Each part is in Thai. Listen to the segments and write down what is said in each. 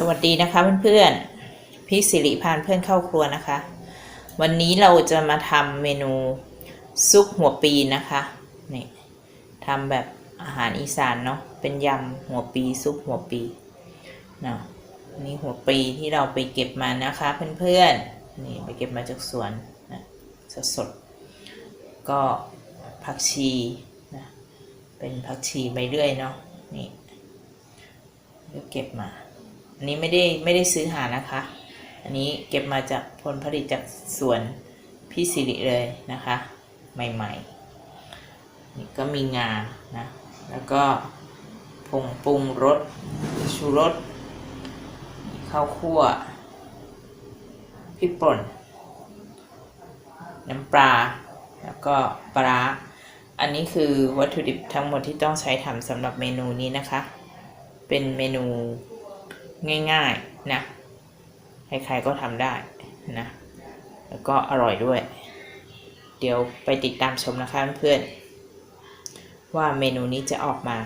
สวัสดีนะคะเพื่อนๆ พี่สิริพานเพื่อนเข้าครัวนะคะ วันนี้เราจะมาทำเมนูซุปหัวปีนะคะนี่ทำแบบอาหารอีสานเนาะเป็นยำหัวปีซุปหัวปีเนาะนี่หัวปีที่เราไปเก็บมานะคะเพื่อนๆนี่ไปเก็บมาจากสวนนะสดๆก็ผักชีนะเป็นผักชีใบเลื่อยเนาะนี่เก็บมา อันนี้ไม่ได้ไม่ได้ซื้อหานะคะ อันนี้เก็บมาจากผลผลิตจากสวนพี่สิริเลยนะคะ ใหม่ๆนี่ก็มีงานะ แล้วก็ผงปรุงรสชูรสข้าวคั่วพริกป่น น้ำปลา แล้วก็ปลาร้าอันนี้คือวัตถุดิบทั้งหมดที่ต้องใช้ทำสำหรับเมนูนี้นะคะ เป็นเมนู ง่ายๆนะใครๆก็ทำได้นะแล้วก็อร่อยด้วย เดี๋ยวไปติดตามชมนะคะเพื่อนๆว่าเมนูนี้จะออกมา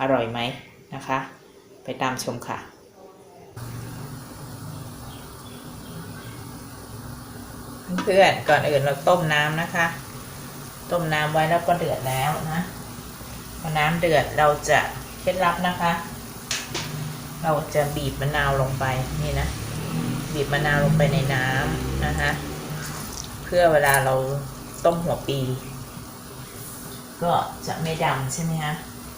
อร่อยไหมนะคะ ไปตามชมค่ะเพื่อนๆก่อนอื่นเราต้มน้ำนะคะ ต้มน้ำไว้แล้วก็เดือดแล้วนะพอน้ำเดือดเราจะเคล็ดลับนะคะ เราจะบีบมะนาวลงไปนี่นะ บีบมะนาวลงไปในน้ำนะคะ เพื่อเวลาเราต้มหัวปี ก็จะไม่ดำใช่ไหมคะ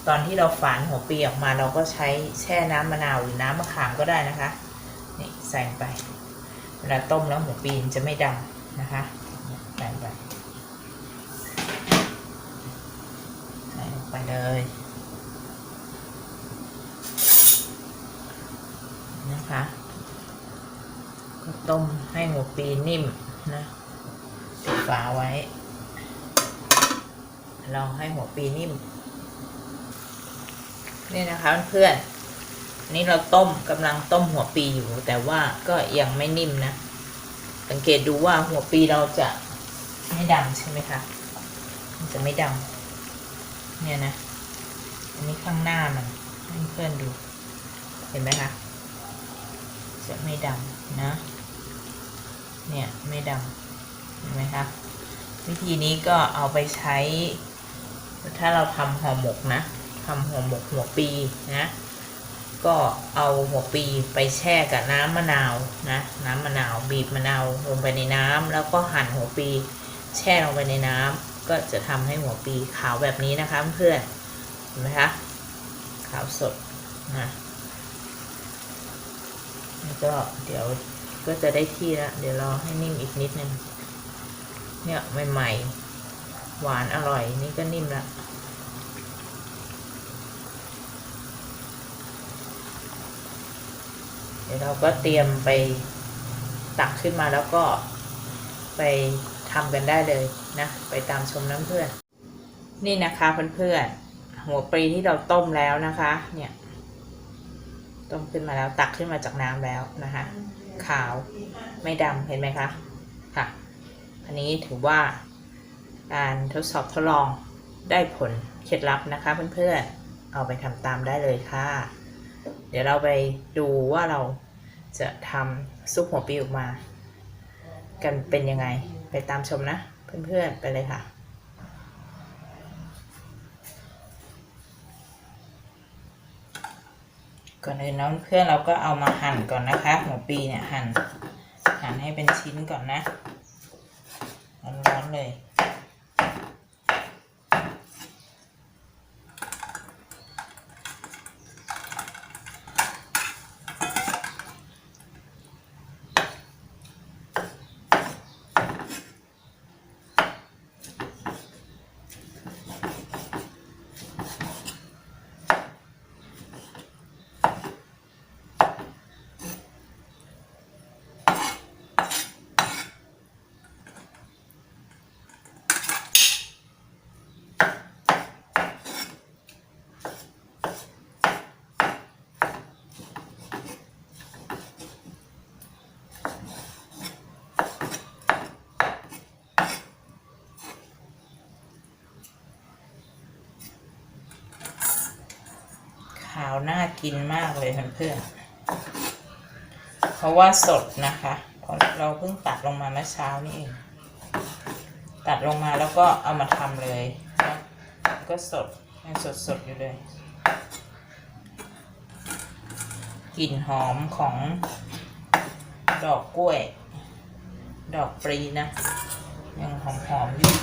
ตอนที่เราฝานหัวปีออกมาเราก็ใช้แช่น้ำมะนาวหรือน้ำมะขามก็ได้นะคะนี่ใส่ไป เวลาต้มแล้วหัวปีจะไม่ดำนะคะใส่ไปใส่ลงไปเลย นะคะก็ต้มให้หัวปีนิ่มนะปิดฝาไว้เราให้หัวปีนิ่ม นี่นะคะเพื่อนๆนี่เราต้มกำลังต้มหัวปีอยู่ แต่ว่าก็ยังไม่นิ่มนะ สังเกตดูว่าหัวปีเราจะไม่ดำใช่ไหมคะ มันจะไม่ดำเนี่ยนะ อันนี้ข้างหน้ามันให้เพื่อนดู เห็นไหมคะ จะไม่ดำนะ เนี่ยไม่ดำเห็นไหมคะ วิธีนี้ก็เอาไปใช้ ถ้าเราทำห่อหมกนะทำห่อหมกหัวปีนะ ก็เอาหัวปีไปแช่กับน้ำมะนาวนะ น้ำมะนาวบีบมะนาวลงไปในน้ำแล้วก็หั่นหัวปี แช่ลงไปในน้ำก็จะทำให้หัวปีขาวแบบนี้นะคะเพื่อนเห็นไหมคะขาวสดนะ ก็เดี๋ยวก็จะได้ที่แล้วเดี๋ยวรอให้นิ่มอีกนิดนึงเนี่ยใหม่ๆ หวานอร่อยนี่ก็นิ่มล้วเดี๋ยวเราก็เตรียมไปตักขึ้นมาแล้วก็ไปทำกันได้เลยนะ ไปตามชมน้ำเพื่อน นี่นะคะเพื่อนๆหัวปรีที่เราต้มแล้วนะคะ เนี่ย ต้มขึ้นมาแล้วตักขึ้นมาจากน้ำแล้วนะคะ ขาวไม่ดำเห็นไหมคะค่ะ อันนี้ถือว่าการทดสอบทดลองได้ผลเคล็ดลับนะคะเพื่อนๆเอาไปทำตามได้เลยค่ะ เดี๋ยวเราไปดูว่าเราจะทำซุปหัวปีออกมา กันเป็นยังไงไปตามชมนะ เพื่อนๆไปเลยค่ะ ก่อนอื่นน้องเพื่อนเราก็เอามาหั่นก่อนนะคะหมูปีเนี่ยหั่นหั่นให้เป็นชิ้นก่อนนะร้อนๆเลย น่ากินมากเลยเพื่อนๆเพราะว่าสดนะคะเพราะเราเพิ่งตัดลงมาเมื่อเช้านี่เอง ตัดลงมาแล้วก็เอามาทำเลย ก็สดยังสดสดอยู่เลย กลิ่นหอมของดอกกล้วย ดอกปรีนะ ยังหอมหอมอยู่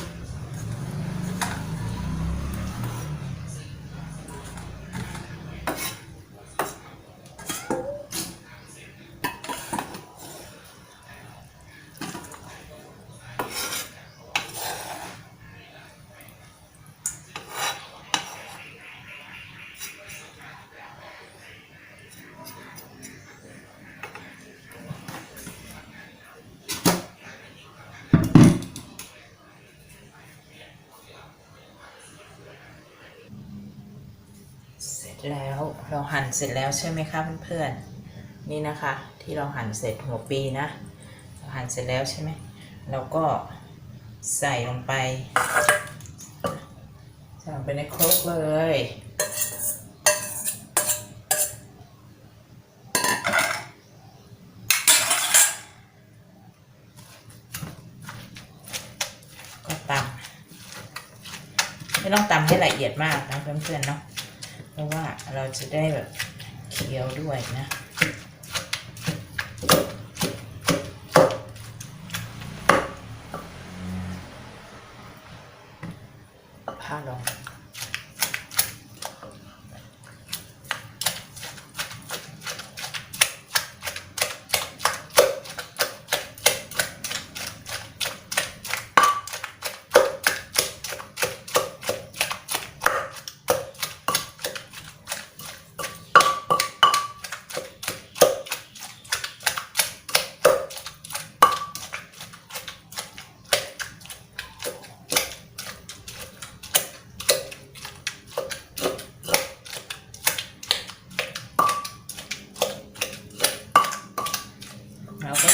แล้วเราหั่นเสร็จแล้วใช่ไหมคะเพื่อนๆนี่นะคะ ที่เราหั่นเสร็จหัวปีนะเราหั่นเสร็จแล้วใช่ไหมเราก็ใส่ลงไปใส่ลงไปในครกเลยก็ตำไม่ต้องตำให้ละเอียดมากนะเพื่อนๆเนาะ เพราะว่าเราจะได้แบบเคี้ยวด้วยนะ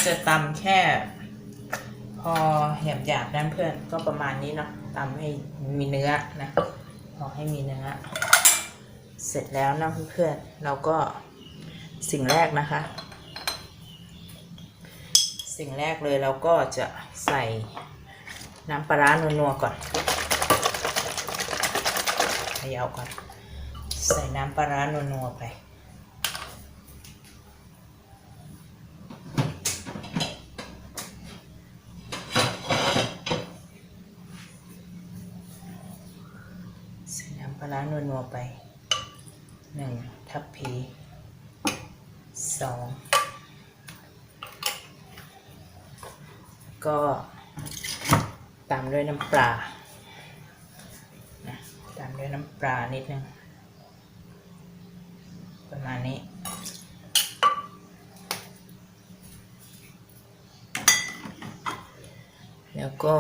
จะตำแค่ พอหยบหยาบๆนั่นเพื่อนก็ประมาณนี้เนาะตำให้มีเนื้อนะพอให้มีเนื้อ เสร็จแล้วนะเพื่อนๆเราก็สิ่งแรกนะคะ สิ่งแรกเลยเราก็จะใส่น้ำปลาร้านัวๆก่อนเขย่าก่อน ใส่น้ำปลาร้านัวๆไป ใส่น้ำปลาร้านัวๆ ไปหนึ่งทัพพีสองก็ตามด้วยน้ำปลาตามด้วยน้ำปลานิดนึง ประมาณนี้ แล้วก็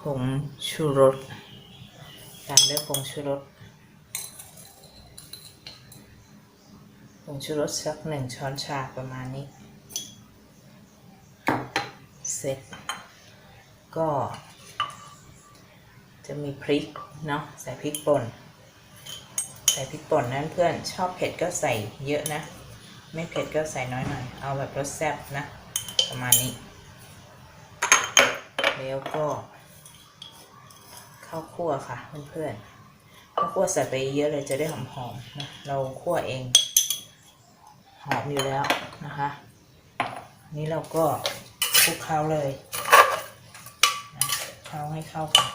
ผงชูรส ตามด้วยผงชูรส งชูรสสักหนึ่งช้อนชาประมาณนี้ เสร็จ ก็ จะมีพริกเนาะใส่พริกป่น ใส่พริกป่นนั้นเพื่อนชอบเผ็ดก็ใส่เยอะนะ ไม่เผ็ดก็ใส่น้อยหน่อย เอาแบบรสแซ่บนะ ประมาณนี้ แล้วก็ข้าวคั่วค่ะเพื่อนๆข้าวคั่วใส่ไปเยอะเลยจะได้หอมๆนะเราคั่วเอง หอมอยู่แล้วนะคะ นี่เราก็คลุกเคล้าเลยนะเคล้าให้เข้ากัน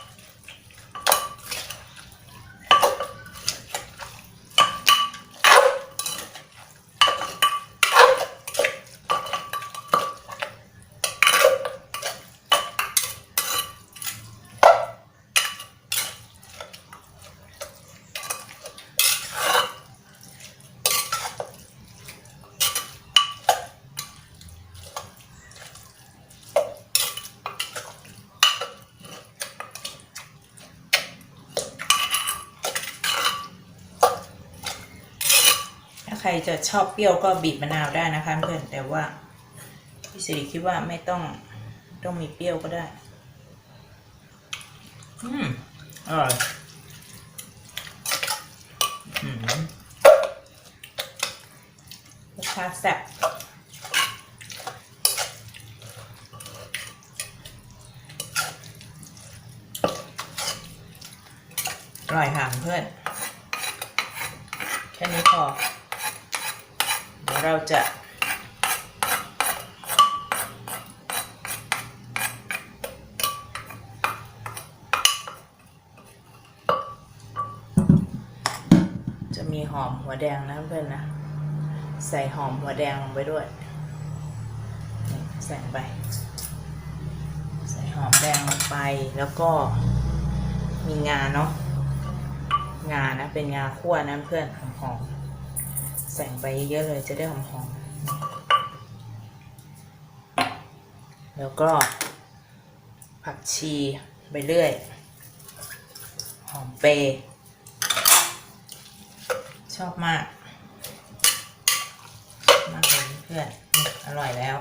ใครจะชอบเปรี้ยวก็บีบมะนาวได้นะคะเพื่อนแต่ว่าพี่สิริคิดว่าไม่ต้องต้องมีเปรี้ยวก็ได้ อืมอร่อยลูกค้าแซ่บอร่อยค่ะเพื่อน แค่นี้พอ เราจะจะมีหอมหัวแดงนะเพื่อนนะ ใส่หอมหัวแดงลงไปด้วย ใส่ไป ใส่หอมแดงลงไปแล้วก็มีงาเนาะงานะเป็นงาคั่วนะเพื่อนหอมๆ ใส่ไปเยอะเลยจะได้หอมๆ แล้วก็ผักชีไปเรื่อย หอมเปรย์ชอบมาก มากเลยเพื่อนอร่อยแล้ว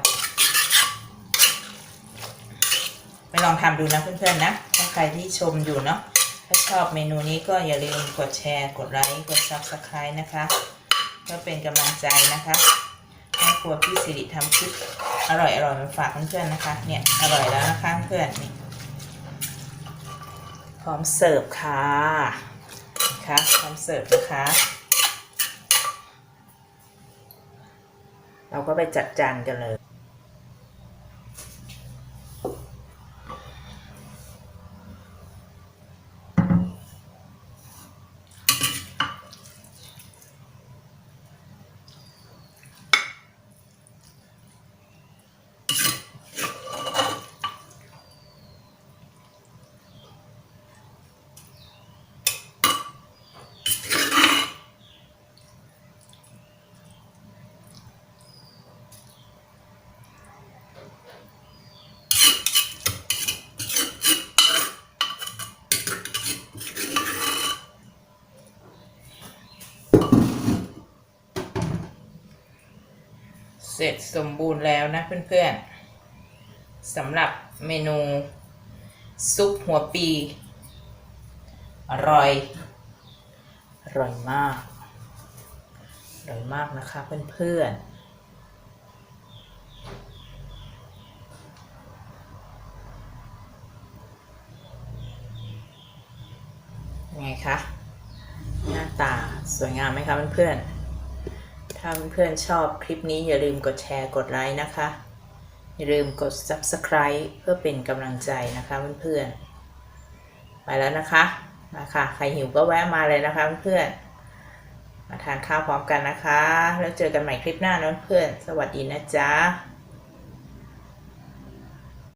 ไปลองทำดูนะเพื่อนๆนะ ถ้าใครที่ชมอยู่เนาะถ้าชอบเมนูนี้ก็อย่าลืมกดแชร์ กดไลค์ กด Subscribe นะคะ เพื่อเป็นกำลังใจนะคะให้ครัวพี่สิริทำคลิปอร่อยอร่อยมาฝากเพื่อนๆนะคะ เนี่ยอร่อยแล้วนะคะเพื่อนนี่พร้อมเสิร์ฟค่ะนะคะพร้อมเสิร์ฟนะคะ เราก็ไปจัดจานกันเลย เสร็จสมบูรณ์แล้วนะเพื่อนๆสำหรับเมนูซุปหัวปี อร่อย อร่อยมาก อร่อยมากนะคะเพื่อนๆไงคะ หน้าตาสวยงามไหมคะเพื่อนๆ ถ้าเพื่อนชอบคลิปนี้อย่าลืมกดแชร์กดไลค์นะคะ อย่าลืมกด Subscribe เพื่อเป็นกำลังใจนะคะเพื่อนๆไปแล้วนะคะมาค่ะใครหิวก็แวะมาเลยนะคะเพื่อนๆมาทานข้าวพร้อมกันนะคะ แล้วเจอกันใหม่คลิปหน้านะเพื่อนสวัสดีนะจ๊ะ